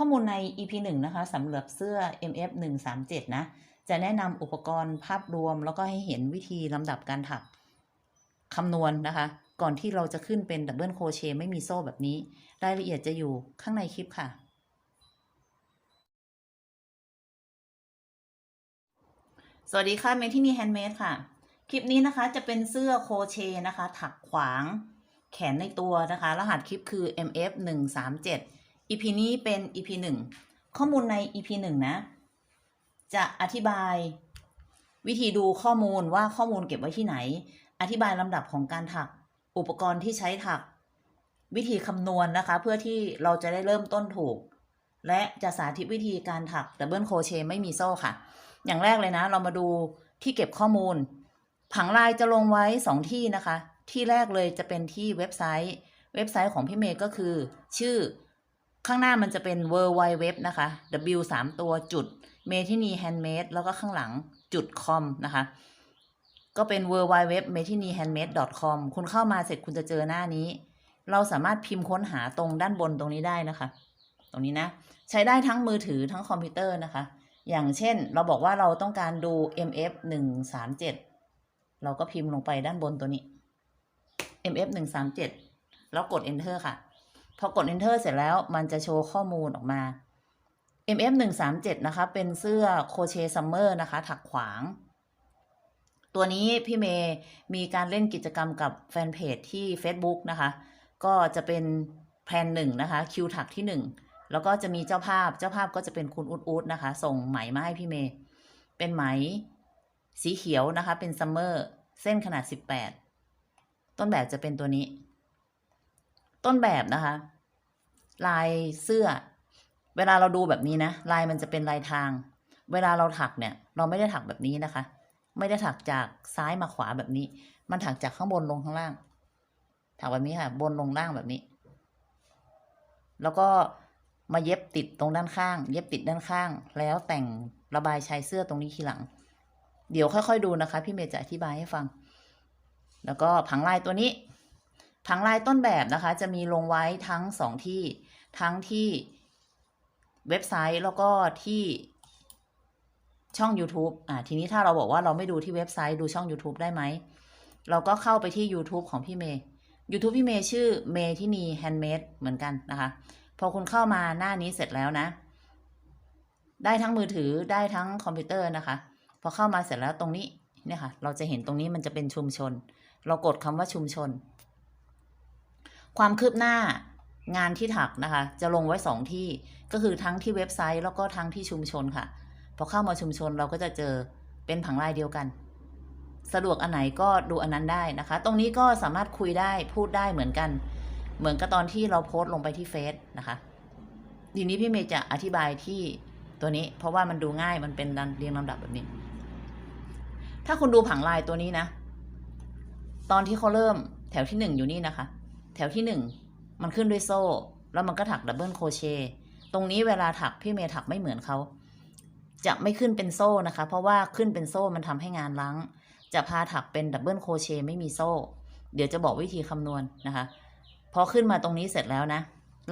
ข้อมูลใน EP 1 นะคะสำหรับเสื้อ MF 1 3 7นะ จะแนะนำอุปกรณ์ภาพรวม แล้วก็ให้เห็นวิธีลำดับการถักคำนวณนะคะ ก่อนที่เราจะขึ้นเป็นดับเบิลโคเชต์ไม่มีโซ่แบบนี้ รายละเอียดจะอยู่ข้างในคลิปค่ะ สวัสดีค่ะเมทินีแฮนด์เมดค่ะ คลิปนี้นะคะจะเป็นเสื้อโคเชต์นะคะ ถักขวางแขนในตัวนะคะ รหัสคลิปคือ MF 1 3 7 EP นี้เป็น EP 1ข้อมูลใน EP 1นะ จะอธิบายวิธีดูข้อมูลว่าข้อมูลเก็บไว้ที่ไหน อธิบายลำดับของการถัก อุปกรณ์ที่ใช้ถัก วิธีคำนวณนะคะ เพื่อที่เราจะได้เริ่มต้นถูก และจะสาธิตวิธีการถักดับเบิลโคเชไม่มีโซ่ค่ะ อย่างแรกเลยนะ เรามาดูที่เก็บข้อมูล ผังลายจะลงไว้ 2 ที่นะคะ ที่แรกเลยจะเป็นที่เว็บไซต์ เว็บไซต์ของพี่เมย์ก็คือ ชื่อ ข้างหน้ามันจะเป็น w w w นะคะ w 3ตัวจุด m e t i n i handmade แล้วก็ข้างหลังจุด com นะคะ ก็เป็น w w w m e t i n i handmade com คุณเข้ามาเสร็จคุณจะเจอหน้านี้ เราสามารถพิมพ์ค้นหาตรงด้านบนตรงนี้ได้นะคะ ตรงนี้นะ ใช้ได้ทั้งมือถือทั้งคอมพิวเตอร์นะคะ อย่างเช่นเราบอกว่าเราต้องการดู mf 1 3 7เราก็พิมพ์ลงไปด้านบนตัวนี้ mf 1 3 7แล้วกด enter ค่ะ พอกด enter เสร็จแล้วมันจะโชว์ข้อมูลออกมา mf 1 3 7นะคะ เป็นเสื้อโคเชซัมเมอร์นะคะ ถักขวาง ตัวนี้พี่เมย์มีการเล่นกิจกรรมกับแฟนเพจที่ Facebook นะคะ ก็จะเป็นแพลนหนึ่งนะคะ คิวถักที่หนึ่งแล้วก็จะมีเจ้าภาพ เจ้าภาพก็จะเป็นคุณอุดอุดนะคะ ส่งไหมมาให้พี่เมย์ เป็นไหมสีเขียวนะคะ เป็นซัมเมอร์ เส้นขนาด 18 ต้นแบบจะเป็นตัวนี้ ต้นแบบนะคะ ลายเสื้อ เวลาเราดูแบบนี้นะ ลายมันจะเป็นลายทาง เวลาเราถักเนี่ย เราไม่ได้ถักแบบนี้นะคะ ไม่ได้ถักจากซ้ายมาขวาแบบนี้ มันถักจากข้างบนลงข้างล่าง ถักแบบนี้ค่ะ บนลงล่างแบบนี้ แล้วก็มาเย็บติดตรงด้านข้าง เย็บติดด้านข้าง แล้วแต่งระบายชายเสื้อตรงนี้ทีหลัง เดี๋ยวค่อยๆดูนะคะ พี่เมย์จะอธิบายให้ฟัง แล้วก็ผังลายตัวนี้ ผังลายต้นแบบนะคะ จะมีลงไว้ทั้งสองที่ ทั้งที่เว็บไซต์แล้วก็ที่ช่อง YouTube อ่าทีนี้ถ้าเราบอกว่าเราไม่ดูที่เว็บไซต์ดูช่อง YouTube ได้ไหม เราก็เข้าไปที่ YouTube ของพี่เมย์ YouTube พี่เมย์ชื่อเมย์ที่นีแฮนด์เมดเหมือนกันนะคะ พอคุณเข้ามาหน้านี้เสร็จแล้วนะ ได้ทั้งมือถือได้ทั้งคอมพิวเตอร์นะคะ พอเข้ามาเสร็จแล้วตรงนี้เนี่ยค่ะ เราจะเห็นตรงนี้มันจะเป็นชุมชน เรากดคำว่าชุมชน ความคืบหน้างานที่ถักนะคะ จะลงไว้สองที่ก็คือทั้งที่เว็บไซต์แล้วก็ทั้งที่ชุมชนค่ะ พอเข้ามาชุมชนเราก็จะเจอเป็นผังลายเดียวกัน สะดวกอันไหนก็ดูอันนั้นได้นะคะ ตรงนี้ก็สามารถคุยได้พูดได้เหมือนกัน เหมือนกับตอนที่เราโพสต์ลงไปที่เฟซนะคะทีนี้พี่เมย์จะอธิบายที่ตัวนี้ เพราะว่ามันดูง่ายมันเป็นเรียงลำดับแบบนี้ ถ้าคุณดูผังลายตัวนี้นะ ตอนที่เขาเริ่มแถวที่หนึ่งอยู่นี่นะคะ แถวที่หนึ่งมันขึ้นด้วยโซ่ แล้วมันก็ถักดับเบิลโคเชต์ตรงนี้เวลาถักพี่เมย์ถักไม่เหมือนเขาจะไม่ขึ้นเป็นโซ่นะคะ เพราะว่าขึ้นเป็นโซ่มันทำให้งานล้างจะพาถักเป็นดับเบิลโคเชต์ไม่มีโซ่ เดี๋ยวจะบอกวิธีคำนวณนะคะ พอขึ้นมาตรงนี้เสร็จแล้วนะ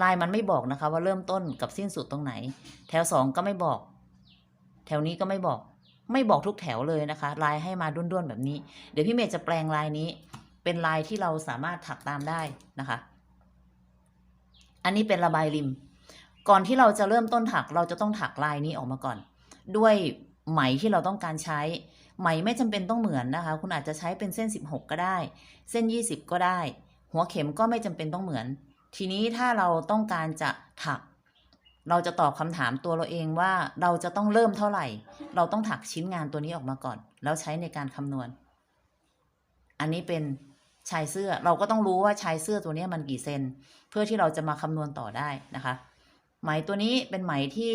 ลายมันไม่บอกนะคะว่าเริ่มต้นกับสิ้นสุดตรงไหน แถวสองก็ไม่บอก แถวนี้ก็ไม่บอก ไม่บอกทุกแถวเลยนะคะ ลายให้มาด้วนๆแบบนี้ เดี๋ยวพี่เมย์จะแปลงลายนี้ เป็นลายที่เราสามารถถักตามได้นะคะ อันนี้เป็นระบายริม ก่อนที่เราจะเริ่มต้นถักเราจะต้องถักลายนี้ออกมาก่อน ด้วยไหมที่เราต้องการใช้ ไหมไม่จำเป็นต้องเหมือนนะคะ คุณอาจจะใช้เป็นเส้น 16 ก็ได้ เส้น 20 ก็ได้ หัวเข็มก็ไม่จำเป็นต้องเหมือน ทีนี้ถ้าเราต้องการจะถัก เราจะตอบคำถามตัวเราเองว่าเราจะต้องเริ่มเท่าไหร่ เราต้องถักชิ้นงานตัวนี้ออกมาก่อน แล้วใช้ในการคำนวณ อันนี้เป็น ชายเสื้อเราก็ต้องรู้ว่าชายเสื้อตัวนี้มันกี่เซนเพื่อที่เราจะมาคำนวณต่อได้นะคะ ไหมตัวนี้เป็นไหมที่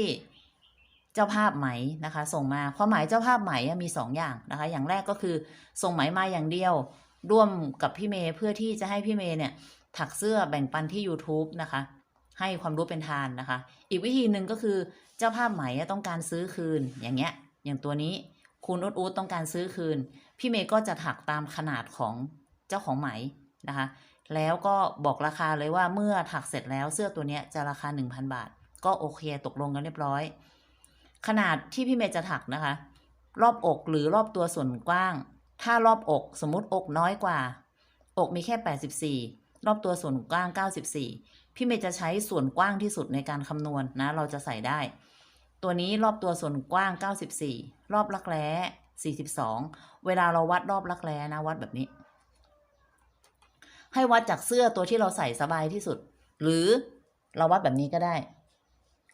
เจ้าภาพไหมนะคะ ส่งมาความหมายเจ้าภาพไหมมีสองอย่างนะคะ อย่างแรกก็คือส่งไหมมาอย่างเดียว ร่วมกับพี่เมย์เพื่อที่จะให้พี่เมย์เนี่ยถักเสื้อแบ่งปันที่ YouTube นะคะ ให้ความรู้เป็นทานนะคะ อีกวิธีหนึ่งก็คือเจ้าภาพไหมต้องการซื้อคืนอย่างเงี้ย อย่างตัวนี้คุณอุดอุดต้องการซื้อคืน พี่เมย์ก็จะถักตามขนาดของ เจ้าของไหมนะคะ แล้วก็บอกราคาเลยว่าเมื่อถักเสร็จแล้วเสื้อตัวเนี้ยจะราคา 1,000 บาท ก็โอเคตกลงกันเรียบร้อย ขนาดที่พี่เมย์จะถักนะคะ รอบอกหรือรอบตัวส่วนกว้าง ถ้ารอบอกสมมติอกน้อยกว่า อกมีแค่ 84 รอบตัวส่วนกว้าง 94 พี่เมย์จะใช้ส่วนกว้างที่สุดในการคำนวณนะเราจะใส่ได้ ตัวนี้รอบตัวส่วนกว้าง 94 รอบรักแร้42 เวลาเราวัดรอบรักแร้นะวัดแบบนี้ ให้วัดจากเสื้อตัวที่เราใส่สบายที่สุด หรือเราวัดแบบนี้ก็ได้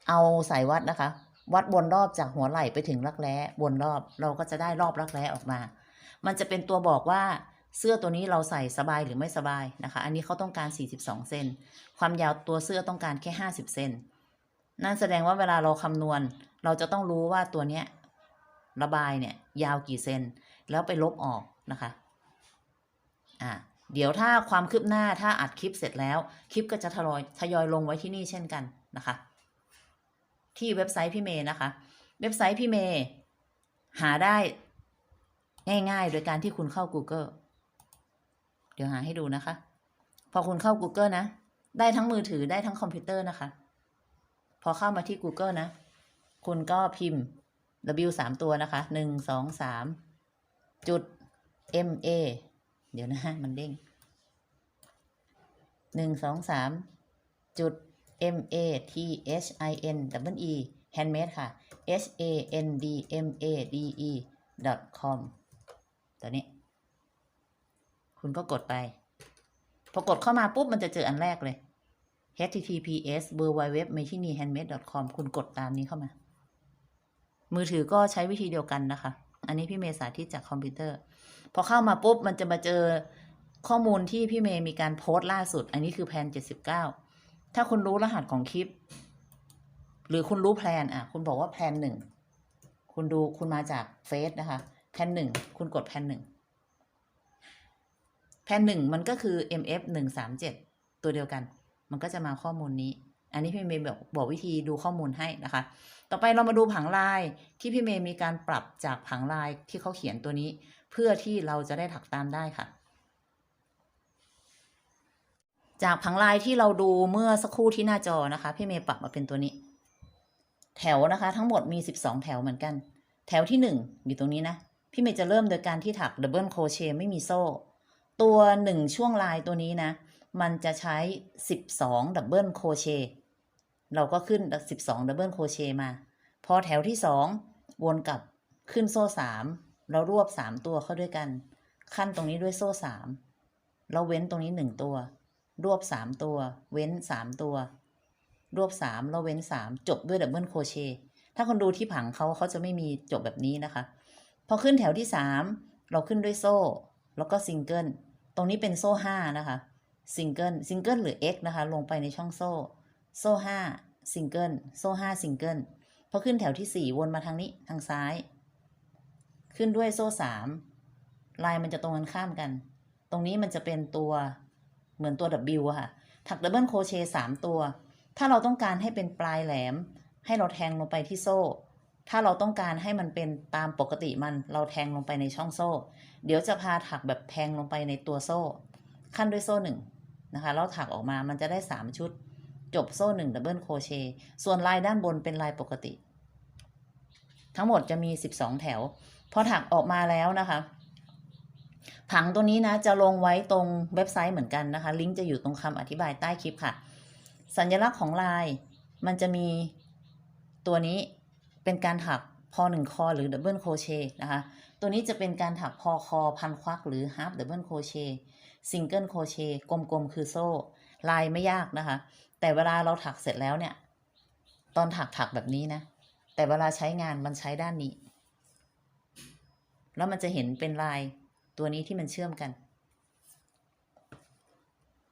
เอาสายวัดนะคะ วัดวนรอบจากหัวไหล่ไปถึงรักแร้วนรอบเราก็จะได้รอบรักแร้ออกมา มันจะเป็นตัวบอกว่าเสื้อตัวนี้เราใส่สบายหรือไม่สบายนะคะ อันนี้เขาต้องการ 42 เซน ความยาวตัวเสื้อต้องการแค่ 50 เซน นั่นแสดงว่าเวลาเราคำนวณ เราจะต้องรู้ว่าตัวเนี้ยระบายเนี่ยยาวกี่เซน แล้วไปลบออกนะคะ อ่า เดี๋ยวถ้าความคืบหน้าถ้าอัดคลิปเสร็จแล้ว คลิปก็จะทยอยทยอยลงไว้ที่นี่เช่นกันนะคะ ที่เว็บไซต์พี่เมย์นะคะ เว็บไซต์พี่เมย์หาได้ง่ายๆ โดยการที่คุณเข้า Google เดี๋ยวหาให้ดูนะคะ พอคุณเข้า Google นะ ได้ทั้งมือถือได้ทั้งคอมพิวเตอร์นะคะ พอเข้ามาที่ Google นะ คุณก็พิมพ์ W สามตัวนะคะหนึ่งสองสามจุด M A เดี๋ยวนะฮะมันเด้งหนึ่งสองสามจุด M A T H I N W E handmade ค่ะ H A N D M A D E dot com ตัวนี้ คุณก็กดไป พอกดเข้ามาปุ๊บ มันจะเจออันแรกเลย https w w w m a c h i n e handmade com คุณกดตามนี้เข้ามา มือถือก็ใช้วิธีเดียวกันนะคะ อันนี้พี่เมย์สาธิตจากคอมพิวเตอร์ พอเข้ามาปุ๊บมันจะมาเจอข้อมูลที่พี่เมย์มีการโพสต์ล่าสุด อันนี้คือแพลน79ถ้าคุณรู้รหัสของคลิป หรือคุณรู้แพลนอะ คุณบอกว่าแพลนหนึ่งคุณดูคุณมาจากเฟซนะคะแพนหนึ่งคุณกดแพนหนึ่งแพนหนึ่งมันก็คือ mf หนึ่งสามเจ็ดตัวเดียวกัน มันก็จะมาข้อมูลนี้ อันนี้พี่เมย์บอกบอกวิธีดูข้อมูลให้นะคะ ต่อไปเรามาดูผังลายที่พี่เมย์มีการปรับจากผังลายที่เขาเขียนตัวนี้ เพื่อที่เราจะได้ถักตามได้ค่ะ จากผังลายที่เราดูเมื่อสักครู่ที่หน้าจอนะคะ พี่เมย์ปรับมาเป็นตัวนี้ แถวนะคะ ทั้งหมดมี 12 แถวเหมือนกัน แถวที่ 1 อยู่ตรงนี้นะ พี่เมย์จะเริ่มโดยการที่ถักดับเบิลโคเชไม่มีโซ่ ตัว 1 ช่วงลายตัวนี้นะ มันจะใช้ 12 ดับเบิลโคเชเราก็ขึ้น 12 ดับเบิลโคเชมา พอแถวที่ 2 วนกลับขึ้นโซ่ 3 เรารวบ3ตัวเข้าด้วยกัน ขั้นตรงนี้ด้วยโซ่3เราเว้นตรงนี้1ตัว รวบ3ตัว เว้น3ตัว รวบ3เราเว้น3จบด้วยดับเบิลโคเชถ้าคนดูที่ผังเขาเขาจะไม่มีจบแบบนี้นะคะ พอขึ้นแถวที่3เราขึ้นด้วยโซ่ แล้วก็ซิงเกิลตรงนี้เป็นโซ่5นะคะซิงเกิลซิงเกิลหรือ X นะคะ ลงไปในช่องโซ่ โซ่ห้าซิงเกิลโซ่ห้าซิงเกิลพอขึ้นแถวที่สี่วนมาทางนี้ทางซ้าย ขึ้นด้วยโซ่สามลายมันจะตรงกันข้ามกัน ตรงนี้มันจะเป็นตัวเหมือนตัว W ค่ะ ถักดับเบิลโคเชต์สามตัว ถ้าเราต้องการให้เป็นปลายแหลม ให้เราแทงลงไปที่โซ่ ถ้าเราต้องการให้มันเป็นตามปกติมันเราแทงลงไปในช่องโซ่ เดี๋ยวจะพาถักแบบแทงลงไปในตัวโซ่ ขั้นด้วยโซ่หนึ่งนะคะแล้วถักออกมามันจะได้สามชุด จบโซ่หนึ่งดับเบิลโคเชต์ส่วนลายด้านบนเป็นลายปกติ ทั้งหมดจะมี 12 แถว พอถักออกมาแล้วนะคะผังตัวนี้นะจะลงไว้ตรงเว็บไซต์เหมือนกันนะคะ ลิงก์จะอยู่ตรงคำอธิบายใต้คลิปค่ะ สัญลักษณ์ของลายมันจะมีตัวนี้เป็นการถักพอหนึ่งคอหรือดับเบิลโคเชนะคะ ตัวนี้จะเป็นการถักพอคอพันควักหรือฮาร์ d ดับเบิลโคเชซิงเกิลโคเชกลมๆคือโซ่ ลายไม่ยากนะคะ แต่เวลาเราถักเสร็จแล้วเนี่ย ตอนถักถักแบบนี้นะ แต่เวลาใช้งานมันใช้ด้านนี้ แล้วมันจะเห็นเป็นลายตัวนี้ที่มันเชื่อมกัน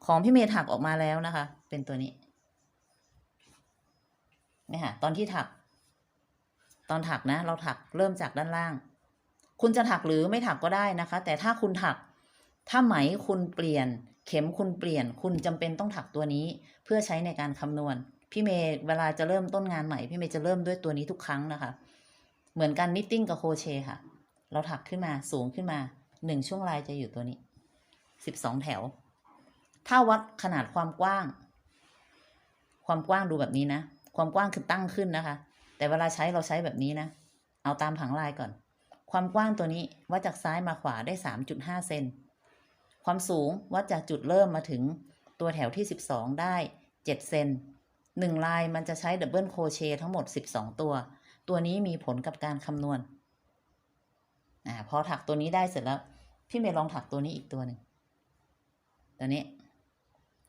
ของพี่เมย์ถักออกมาแล้วนะคะ เป็นตัวนี้นี่ค่ะ ตอนที่ถัก ตอนถักนะ เราถักเริ่มจากด้านล่าง คุณจะถักหรือไม่ถักก็ได้นะคะ แต่ถ้าคุณถัก ถ้าไหมคุณเปลี่ยน เข็มคุณเปลี่ยน คุณจำเป็นต้องถักตัวนี้ เพื่อใช้ในการคำนวณ พี่เมย์เวลาจะเริ่มต้นงานใหม่ พี่เมย์จะเริ่มด้วยตัวนี้ทุกครั้งนะคะ เหมือนกันนิตติ้งกับโคเชค่ะ เราถักขึ้นมาสูงขึ้นมาหนึ่งช่วงลายจะอยู่ตัวนี้สิบสองแถว ถ้าวัดขนาดความกว้าง ความกว้างดูแบบนี้นะ ความกว้างคือตั้งขึ้นนะคะ แต่เวลาใช้เราใช้แบบนี้นะ เอาตามผังลายก่อน ความกว้างตัวนี้วัดจากซ้ายมาขวาได้3.5เซนความสูงวัดจากจุดเริ่มมาถึงตัวแถวที่12ได้7เซนหนึ่งลายมันจะใช้ดับเบิลโคเชทั้งหมด12ตัว ตัวนี้มีผลกับการคำนวณ อ่าพอถักตัวนี้ได้เสร็จแล้ว พี่เมย์ลองถักตัวนี้อีกตัวหนึ่งตัวนี้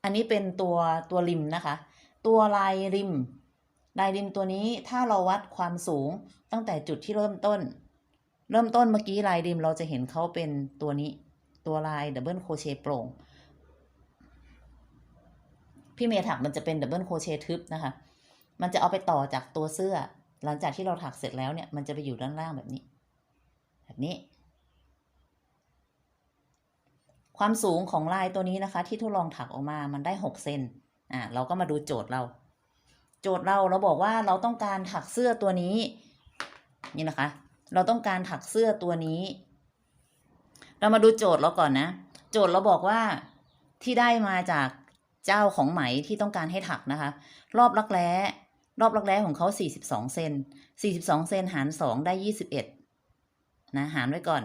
อันนี้เป็นตัวตัวริมนะคะ ตัวลายริม ลายริมตัวนี้ถ้าเราวัดความสูงตั้งแต่จุดที่เริ่มต้น เริ่มต้นเมื่อกี้ลายริมเราจะเห็นเขาเป็นตัวนี้ ตัวลายดับเบิลโคเชต์โปร่งพี่เมย์ถักมันจะเป็นดับเบิลโคเชต์ทึบนะคะ มันจะเอาไปต่อจากตัวเสื้อ หลังจากที่เราถักเสร็จแล้วเนี่ย มันจะไปอยู่ด้านล่างแบบนี้ แบบนี้ ความสูงของลายตัวนี้นะคะ ที่ทดลองถักออกมามันได้หกเซนอ่าเราก็มาดูโจทย์เรา โจทย์เราเราบอกว่าเราต้องการถักเสื้อตัวนี้ นี่นะคะ เราต้องการถักเสื้อตัวนี้ เรามาดูโจทย์เราก่อนนะ โจทย์เราบอกว่าที่ได้มาจากเจ้าของไหมที่ต้องการให้ถักนะคะ รอบรักแร้รอบรักแร้ของเขา 42 เซน42 เซนหาร 2 ได้ 21 นะหารไว้ก่อน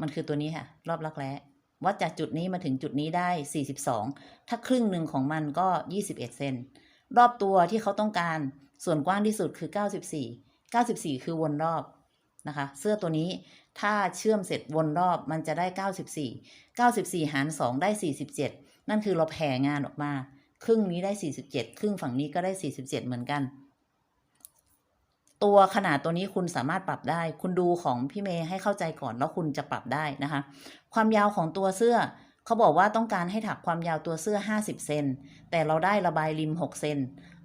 มันคือตัวนี้ค่ะ รอบรักแร้วัดจากจุดนี้มาถึงจุดนี้ได้ 42 ถ้าครึ่งหนึ่งของมันก็ 21 เซนรอบตัวที่เขาต้องการส่วนกว้างที่สุดคือ 94 94 คือวนรอบนะคะ เสื้อตัวนี้ถ้าเชื่อมเสร็จวนรอบมันจะได้ 94 94 หาร 2 ได้ 47 นั่นคือเราแผ่งานออกมา ครึ่งนี้ได้ 47 ครึ่งฝั่งนี้ก็ได้ 47 เหมือนกัน ตัวขนาดตัวนี้คุณสามารถปรับได้ คุณดูของพี่เมย์ให้เข้าใจก่อนแล้วคุณจะปรับได้นะคะ ความยาวของตัวเสื้อเขาบอกว่าต้องการให้ถักความยาวตัวเสื้อ 50 เซน แต่เราได้ระบายริม 6 เซน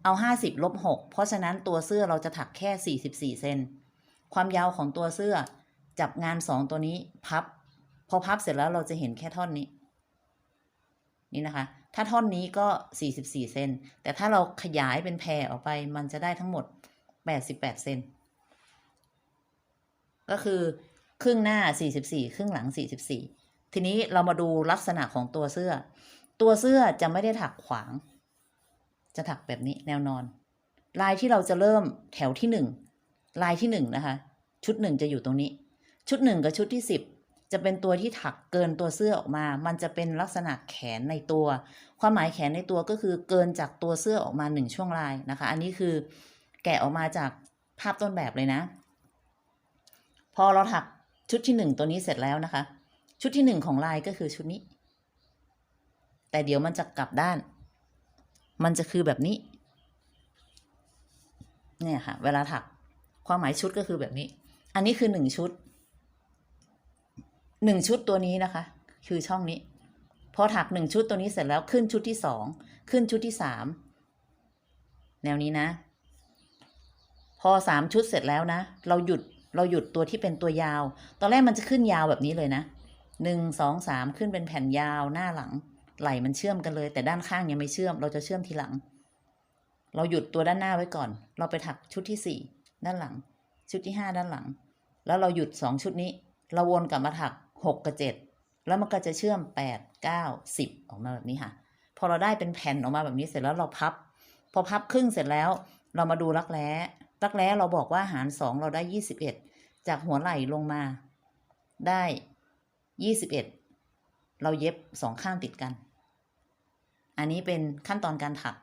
เอา 50ลบ6เพราะฉะนั้นตัวเสื้อเราจะถักแค่ 44 เซน ความยาวของตัวเสื้อจับงาน 2 ตัวนี้พับ พอพับเสร็จแล้วเราจะเห็นแค่ท่อนนี้ นี่นะคะ ถ้าท่อนนี้ก็ 44 เซน แต่ถ้าเราขยายเป็นแผ่ออกไปมันจะได้ทั้งหมด 88เซนก็คือครึ่งหน้า44ครึ่งหลัง44ทีนี้เรามาดูลักษณะของตัวเสื้อ ตัวเสื้อจะไม่ได้ถักขวาง จะถักแบบนี้แนวนอน ลายที่เราจะเริ่มแถวที่หนึ่งลายที่หนึ่งนะคะ ชุดหนึ่งจะอยู่ตรงนี้ ชุดหนึ่งกับชุดที่สิบจะเป็นตัวที่ถักเกินตัวเสื้อออกมา มันจะเป็นลักษณะแขนในตัว ความหมายแขนในตัวก็คือเกินจากตัวเสื้อออกมาหนึ่งช่วงลายนะคะ อันนี้คือ แกะออกมาจากภาพต้นแบบเลยนะ พอเราถักชุดที่หนึ่งตัวนี้เสร็จแล้วนะคะ ชุดที่หนึ่งของลายก็คือชุดนี้ แต่เดี๋ยวมันจะกลับด้าน มันจะคือแบบนี้ เนี่ยค่ะ เวลาถักความหมายชุดก็คือแบบนี้ อันนี้คือหนึ่งชุดหนึ่งชุดตัวนี้นะคะ คือช่องนี้ พอถักหนึ่งชุดตัวนี้เสร็จแล้วขึ้นชุดที่สองขึ้นชุดที่สามแนวนี้นะ พอสามชุดเสร็จแล้วนะ เราหยุดเราหยุดตัวที่เป็นตัวยาว ตอนแรกมันจะขึ้นยาวแบบนี้เลยนะหนึ่งสองสามขึ้นเป็นแผ่นยาวหน้าหลัง ไหล่มันเชื่อมกันเลย แต่ด้านข้างยังไม่เชื่อม เราจะเชื่อมทีหลัง เราหยุดตัวด้านหน้าไว้ก่อน เราไปถักชุดที่สี่ด้านหลัง ชุดที่ห้าด้านหลัง แล้วเราหยุดสองชุดนี้ เราวนกลับมาถักหกกับเจ็ดแล้วมันก็จะเชื่อมแปดเก้าสิบออกมาแบบนี้ค่ะ พอเราได้เป็นแผ่นออกมาแบบนี้เสร็จแล้วเราพับ พอพับครึ่งเสร็จแล้ว เรามาดูรักแร้ รักแร้เราบอกว่าหารสองเราได้ยี่สิบเอ็ดจากหัวไหล่ลงมา ได้ยี่สิบเอ็ดเราเย็บสองข้างติดกัน อันนี้เป็นขั้นตอนการถัก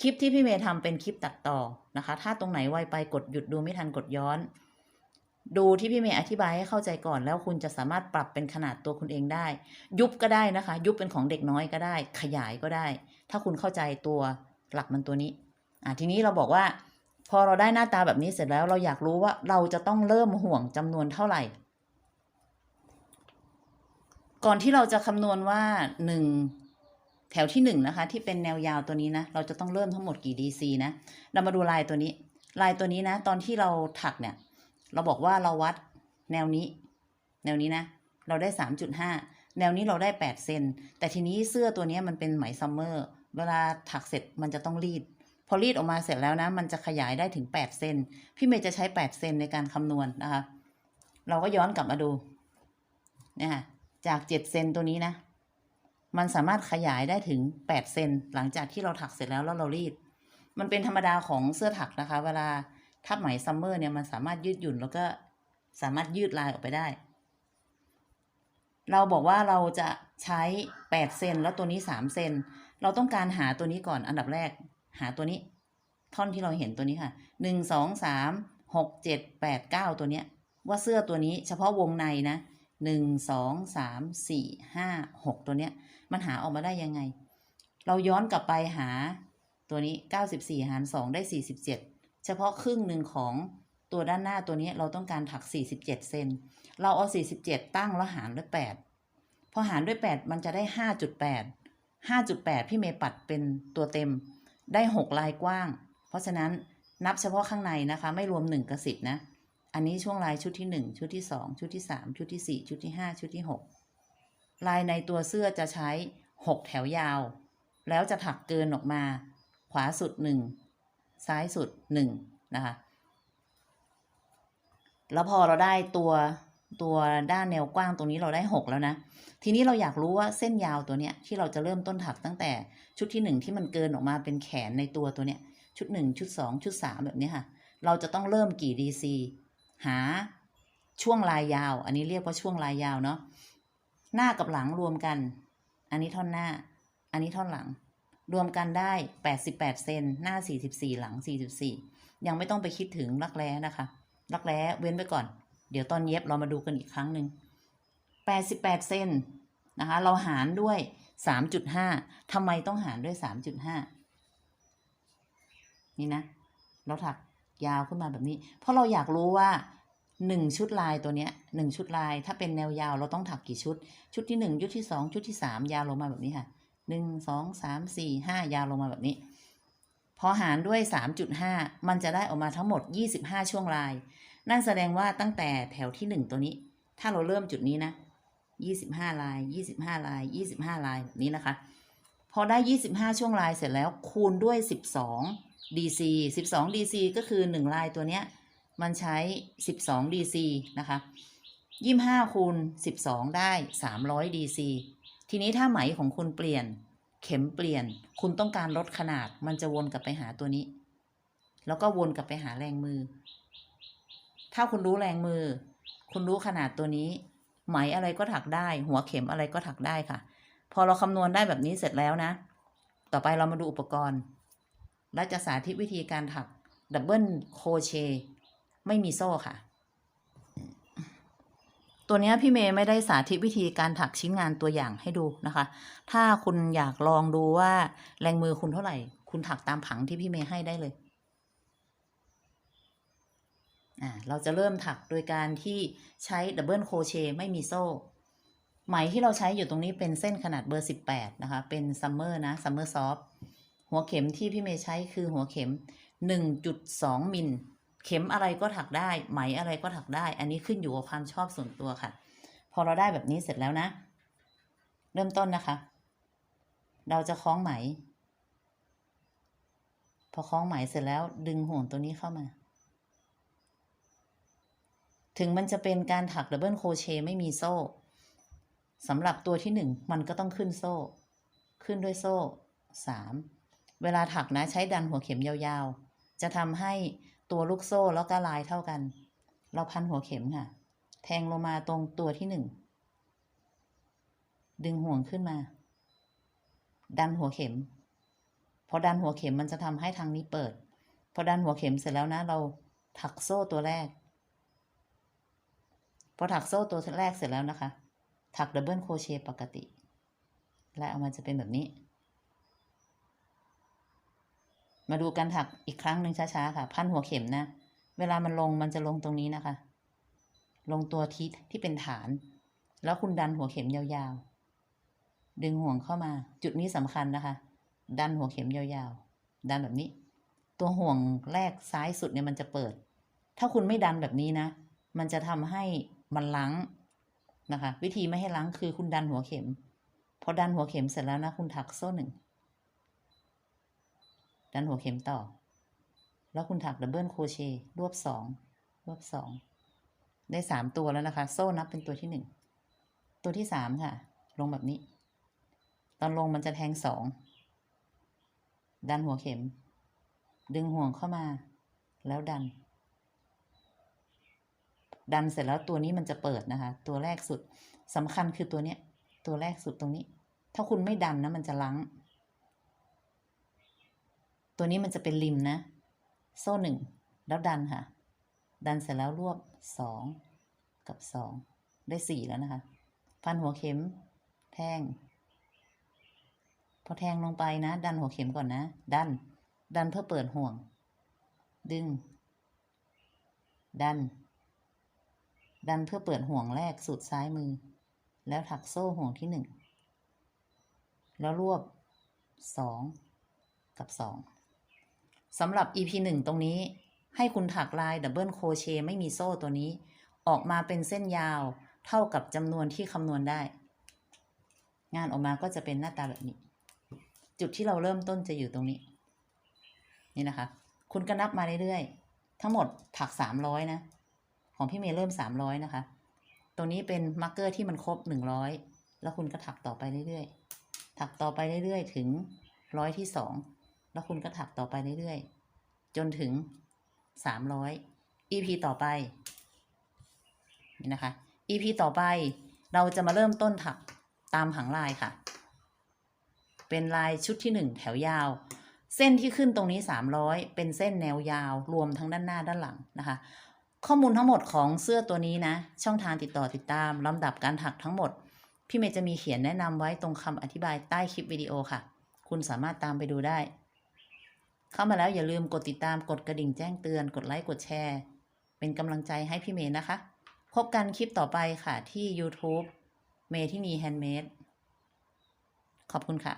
คลิปที่พี่เมย์ทำเป็นคลิปตัดต่อนะคะ ถ้าตรงไหนไวไปกดหยุดดูไม่ทันกดย้อน ดูที่พี่เมย์อธิบายให้เข้าใจก่อน แล้วคุณจะสามารถปรับเป็นขนาดตัวคุณเองได้ ยุบก็ได้นะคะ ยุบเป็นของเด็กน้อยก็ได้ ขยายก็ได้ ถ้าคุณเข้าใจตัวหลักมันตัวนี้ อะทีนี้เราบอกว่า พอเราได้หน้าตาแบบนี้เสร็จแล้วเราอยากรู้ว่าเราจะต้องเริ่มห่วงจำนวนเท่าไหร่ ก่อนที่เราจะคำนวณว่าหนึ่งแถวที่หนึ่งนะคะ ที่เป็นแนวยาวตัวนี้นะ เราจะต้องเริ่มทั้งหมดกี่ DC นะ เรามาดูลายตัวนี้ ลายตัวนี้นะ ตอนที่เราถักเนี่ย เราบอกว่าเราวัดแนวนี้ แนวนี้นะ เราได้สามจุดห้าแนวนี้เราได้แปดเซนแต่ทีนี้เสื้อตัวนี้มันเป็นไหมซัมเมอร์เวลาถักเสร็จมันจะต้องรีด พอรีดออกมาเสร็จแล้วนะ มันจะขยายได้ถึงแปดเซนพี่เมย์จะใช้แปดเซนในการคำนวณนะคะ เราก็ย้อนกลับมาดูเนี่ยค่ะจากเจ็ดเซนตัวนี้นะ มันสามารถขยายได้ถึงแปดเซนหลังจากที่เราถักเสร็จแล้วแล้วเรารีด มันเป็นธรรมดาของเสื้อถักนะคะ เวลาทับไหมซัมเมอร์เนี่ยมันสามารถยืดหยุ่นแล้วก็สามารถยืดลายออกไปได้ เราบอกว่าเราจะใช้ 8 เซนแล้วตัวนี้ 3 เซน เราต้องการหาตัวนี้ก่อนอันดับแรก หาตัวนี้ ท่อนที่เราเห็นตัวนี้ค่ะหนึ่งสองสามหกเจ็ดแปดเก้าตัวเนี้ย ว่าเสื้อตัวนี้เฉพาะวงในนะหนึ่งสองสามสี่ห้าหกตัวเนี้ย มันหาออกมาได้ยังไง เราย้อนกลับไปหาตัวนี้94หาร2ได้47เฉพาะครึ่งหนึ่งของตัวด้านหน้าตัวนี้เราต้องการถัก 47 เซน เราเอา 47 ตั้งแล้วหารด้วย 8 พอหารด้วย 8 มันจะได้ 5.8 5.8 พี่เมย์ปัดเป็นตัวเต็ม ได้ 6 ลายกว้าง เพราะฉะนั้นนับเฉพาะข้างในนะคะ ไม่รวม 1 กับ 10 นะ อันนี้ช่วงลายชุดที่ 1 ชุดที่ 2 ชุดที่ 3 ชุดที่ 4 ชุดที่ 5 ชุดที่ 6 ลายในตัวเสื้อจะใช้ 6 แถวยาว แล้วจะถักเกินออกมา ขวาสุด 1 ซ้ายสุด 1 นะคะ แล้วพอเราได้ตัว ตัวด้านแนวกว้างตรงนี้เราได้ 6 แล้วนะ ทีนี้เราอยากรู้ว่าเส้นยาวตัวเนี้ยที่เราจะเริ่มต้นถักตั้งแต่ชุดที่ 1 ที่มันเกินออกมาเป็นแขนในตัวตัวเนี้ยชุด 1 ชุด 2 ชุด 3 แบบนี้ค่ะ เราจะต้องเริ่มกี่ DC หาช่วงลายยาว อันนี้เรียกว่าช่วงลายยาวเนาะหน้ากับหลังรวมกัน อันนี้ท่อนหน้า อันนี้ท่อนหลัง รวมกันได้ 88 เซนหน้า 44 หลัง 44 ยังไม่ต้องไปคิดถึงรักแร้นะคะ รักแร้เว้นไปก่อน เดี๋ยวตอนเย็บเรามาดูกันอีกครั้งหนึ่ง88 เซนนะคะ เราหารด้วย 3.5ทำไมต้องหารด้วย 3.5 นี่นะ เราถักยาวขึ้นมาแบบนี้ เพราะเราอยากรู้ว่า 1 ชุดลายตัวเนี้ย1ชุดลายถ้าเป็นแนวยาวเราต้องถักกี่ชุด ชุดที่ 1 ชุดที่ 2 ชุดที่ 3 ยาวลงมาแบบนี้ค่ะ 1 2 3 4 5 ยาวลงมาแบบนี้ พอหารด้วย 3.5 มันจะได้ออกมาทั้งหมด 25 ช่วงลาย นั่นแสดงว่าตั้งแต่แถวที่ 1 ตัวนี้ ถ้าเราเริ่มจุดนี้นะ 25 ลาย 25 ลาย 25 ลายแบบนี้นะคะ พอได้ 25 ช่วงลายเสร็จแล้วคูณด้วย 12 DC 12 DC ก็คือ 1 ลายตัวเนี้ยมันใช้ 12 DC นะคะ25คูณ12 ได้ 300 DC ทีนี้ถ้าไหมของคุณเปลี่ยนเข็มเปลี่ยน คุณต้องการลดขนาด มันจะวนกลับไปหาตัวนี้ แล้วก็วนกลับไปหาแรงมือ ถ้าคุณรู้แรงมือ คุณรู้ขนาดตัวนี้ ไหมอะไรก็ถักได้ หัวเข็มอะไรก็ถักได้ค่ะ พอเราคำนวณได้แบบนี้เสร็จแล้วนะ ต่อไปเรามาดูอุปกรณ์ และจะสาธิตวิธีการถักดับเบิลโคเชไม่มีโซ่ค่ะ ตัวนี้พี่เมย์ไม่ได้สาธิตวิธีการถักชิ้นงานตัวอย่างให้ดูนะคะ ถ้าคุณอยากลองดูว่าแรงมือคุณเท่าไหร่ คุณถักตามผังที่พี่เมย์ให้ได้เลย อ่าเราจะเริ่มถักโดยการที่ใช้ดับเบิลโคเชไม่มีโซ่ไหมที่เราใช้อยู่ตรงนี้เป็นเส้นขนาดเบอร์ 18 นะคะ เป็นซัมเมอร์นะซัมเมอร์ซอฟหัวเข็มที่พี่เมย์ใช้คือหัวเข็ม 1.2 มิล เข็มอะไรก็ถักได้ ไหมอะไรก็ถักได้ อันนี้ขึ้นอยู่กับความชอบส่วนตัวค่ะ พอเราได้แบบนี้เสร็จแล้วนะ เริ่มต้นนะคะ เราจะคล้องไหม พอคล้องไหมเสร็จแล้วดึงห่วงตัวนี้เข้ามา ถึงมันจะเป็นการถักดับเบิลโคเชไม่มีโซ่สำหรับตัวที่หนึ่งมันก็ต้องขึ้นโซ่ ขึ้นด้วยโซ่สามเวลาถักนะใช้ดันหัวเข็มยาวๆ จะทำให้ตัวลูกโซ่แล้วก็ลายเท่ากัน เราพันหัวเข็มค่ะ แทงลงมาตรงตัวที่หนึ่งดึงห่วงขึ้นมา ดันหัวเข็ม พอดันหัวเข็มมันจะทำให้ทางนี้เปิด พอดันหัวเข็มเสร็จแล้วนะเราถักโซ่ตัวแรก พอถักโซ่ตัวแรกเสร็จแล้วนะคะ ถักดับเบิลโครเชต์ปกติ และออกมาจะเป็นแบบนี้ มาดูการถักอีกครั้งหนึ่งช้าๆค่ะ พันหัวเข็มนะ เวลามันลงมันจะลงตรงนี้นะคะ ลงตัวทิศที่เป็นฐาน แล้วคุณดันหัวเข็มยาวๆ ดึงห่วงเข้ามา จุดนี้สำคัญนะคะ ดันหัวเข็มยาวๆ ดันแบบนี้ ตัวห่วงแรกซ้ายสุดเนี่ยมันจะเปิด ถ้าคุณไม่ดันแบบนี้นะ มันจะทำให้ มันลังนะคะ วิธีไม่ให้ลังคือคุณดันหัวเข็ม พอดันหัวเข็มเสร็จแล้วนะ คุณถักโซ่หนึ่งดันหัวเข็มต่อ แล้วคุณถักดับเบิลโครเชต์รวบสองรวบสองได้สามตัวแล้วนะคะ โซ่นับเป็นตัวที่หนึ่งตัวที่สามค่ะ ลงแบบนี้ ตอนลงมันจะแทงสองดันหัวเข็ม ดึงห่วงเข้ามา แล้วดัน ดันเสร็จแล้วตัวนี้มันจะเปิดนะคะ ตัวแรกสุดสำคัญคือตัวเนี้ย ตัวแรกสุดตรงนี้ ถ้าคุณไม่ดันนะมันจะลังตัวนี้มันจะเป็นริมนะ โซ่หนึ่งแล้วดันค่ะ ดันเสร็จแล้วรวบสองกับสองได้สี่แล้วนะคะพันหัวเข็ม แทง พอแทงลงไปนะ ดันหัวเข็มก่อนนะ ดัน ดันเพื่อเปิดห่วง ดึง ดัน ดันเพื่อเปิดห่วงแรกสุดซ้ายมือ แล้วถักโซ่ห่วงที่หนึ่งแล้วรวบสองกับสองสำหรับ EP หนึ่งตรงนี้ให้คุณถักลายดับเบิลโคเชไม่มีโซ่ตัวนี้ ออกมาเป็นเส้นยาวเท่ากับจำนวนที่คำนวณได้ งานออกมาก็จะเป็นหน้าตาแบบนี้ จุดที่เราเริ่มต้นจะอยู่ตรงนี้ นี่นะคะ คุณก็นับมาเรื่อยๆ ทั้งหมดถักสามร้อยนะ ของพี่เมย์เริ่มสามร้อยนะคะ ตรงนี้เป็นมาร์กเกอร์ที่มันครบหนึ่งร้อยแล้วคุณก็ถักต่อไปเรื่อยๆ ถักต่อไปเรื่อยๆ ถึงร้อยที่สองแล้วคุณก็ถักต่อไปเรื่อยๆ จนถึงสามร้อย EP ต่อไปนี่นะคะ EP ต่อไปเราจะมาเริ่มต้นถักตามผังลายค่ะ เป็นลายชุดที่หนึ่งแถวยาว เส้นที่ขึ้นตรงนี้300เป็นเส้นแนวยาวรวมทั้งด้านหน้าด้านหลังนะคะ ข้อมูลทั้งหมดของเสื้อตัวนี้นะ ช่องทางติดต่อติดตามลำดับการถักทั้งหมด พี่เมย์จะมีเขียนแนะนำไว้ตรงคำอธิบายใต้คลิปวิดีโอค่ะ คุณสามารถตามไปดูได้ เข้ามาแล้วอย่าลืมกดติดตามกดกระดิ่งแจ้งเตือน กดไลค์กดแชร์ เป็นกำลังใจให้พี่เมย์นะคะ พบกันคลิปต่อไปค่ะที่ YouTube เมที่นีแฮนด์เมดขอบคุณค่ะ